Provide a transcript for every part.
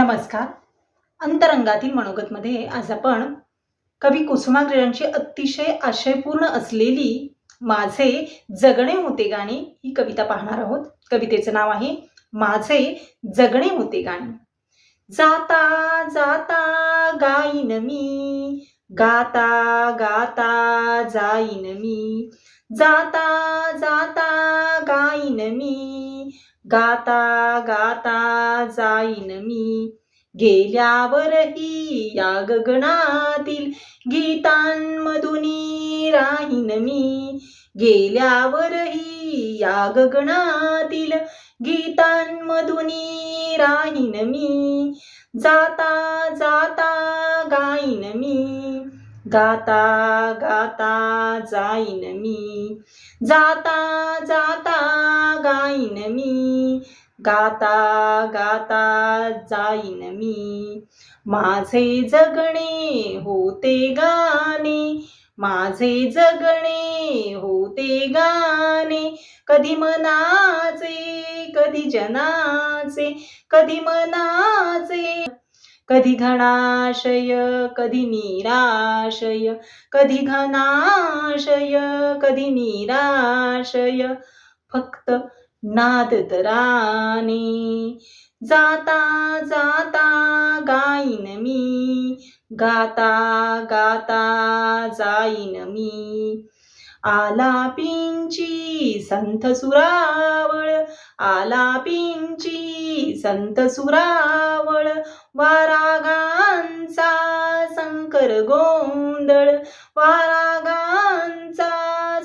नमस्कार. अंतरंगातील मनोगतमध्ये आज आपण कवी कुसुमाग्रजांची अतिशय आशयपूर्ण असलेली माझे जगणे होते गाणे ही कविता पाहणार आहोत. कवितेचं नाव आहे माझे जगणे होते गाणे. जाता जाता गाईन मी. गाता गाता जाईन मी. जाता जाता गाईन मी. गाता गाता जाईन मी. गेल्यावरही या गगनातील गीतांमधुनी राहीन मी. गेल्यावरही या गगनातील गीतांमधुनी राहीन मी. जाता जाता गाईन मी. गाता गाता जाईन मी. जाता जाता गाईन मी. गाता गाता जाईन मी. माझे जगणे होते गाणे माझे जगणे होते गाणे. कधी मनाचे कधी जनाचे कधी मनाचे. कधी घनाशय कधी निराशय कधी घनाशय कधी निराशय. फक्त नाद तराने जाता जाता गाईन मी. गाता गाता जाईन मी. आलापींची संत सुरावळ आलापींची संत सुरावळ वारागांचा शंकर गोंधळ वारागांचा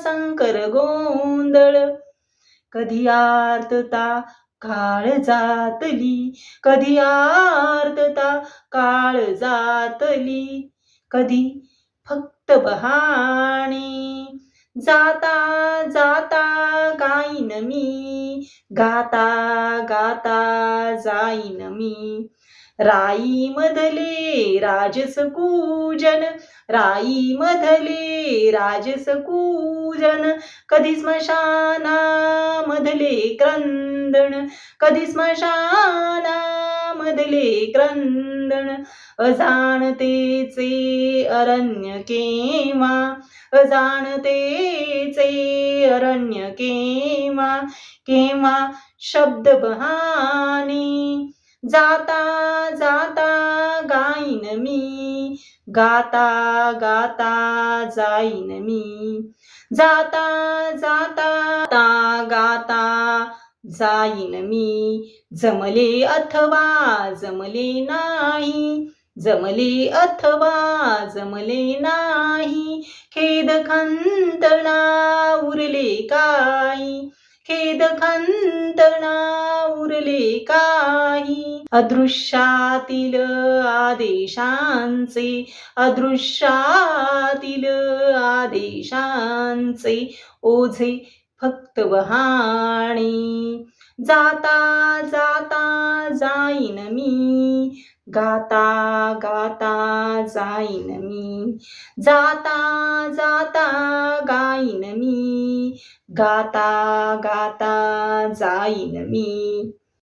शंकर गोंधळ. कधी आर्तता काळ जातली? कधी आर्तता काळ जातली? कधी फक्त बहाणी? जाता जाता गाईन मी. गाता गाता जाईन मी. राई मधले राजस कूजन राई मधले राजस कूजन कधी स्मशाना मधले क्रंदन कधी स्मशाना मधले क्रंदन अजाणतेचे अरण्य केमा अजाणतेचे अरण्य केमा केमा शब्द बहानी जाता जाता गाईन मी. गाता गाता जाईन मी. जाता जाता गाता जाईन मी. जमले अथवा जमले नाही. जमले अथवा जमले नाही. खेद खंतना उरले का खेद खंतना उरले काही. अदृश्यातील आदेशांचे अदृश्यातील आदेशांचे ओझे फक्त वहाणे जाता जाता जाईन मी गाता गाता जाईन मी. जाता जाता गाईन मी गाता गाता जाईन मी